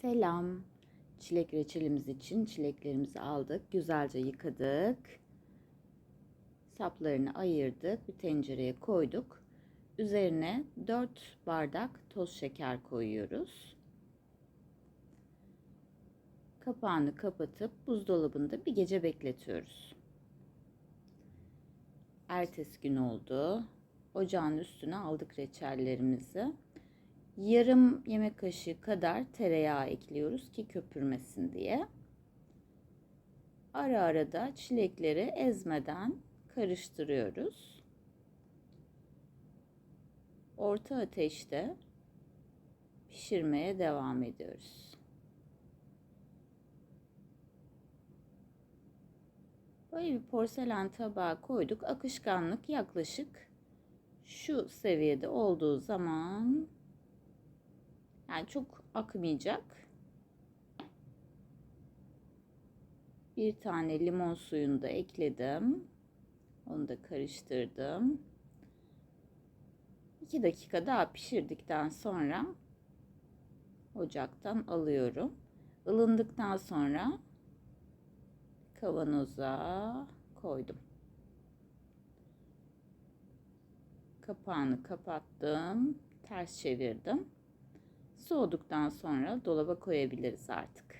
Selam. Çilek reçelimiz için çileklerimizi aldık. Güzelce yıkadık. Saplarını ayırdık. Bir tencereye koyduk. Üzerine 4 bardak toz şeker koyuyoruz. Kapağını kapatıp buzdolabında bir gece bekletiyoruz. Ertesi gün oldu. Ocağın üstüne aldık reçellerimizi. Yarım yemek kaşığı kadar tereyağı ekliyoruz ki köpürmesin diye. Ara ara da çilekleri ezmeden karıştırıyoruz. Orta ateşte pişirmeye devam ediyoruz. Böyle bir porselen tabağa koyduk. Akışkanlık yaklaşık şu seviyede olduğu zaman yani çok akmayacak. Bir tane limon suyunu da ekledim. Onu da karıştırdım. 2 dakika daha pişirdikten sonra ocaktan alıyorum. Ilındıktan sonra kavanoza koydum. Kapağını kapattım. Ters çevirdim. Soğuduktan sonra dolaba koyabiliriz artık.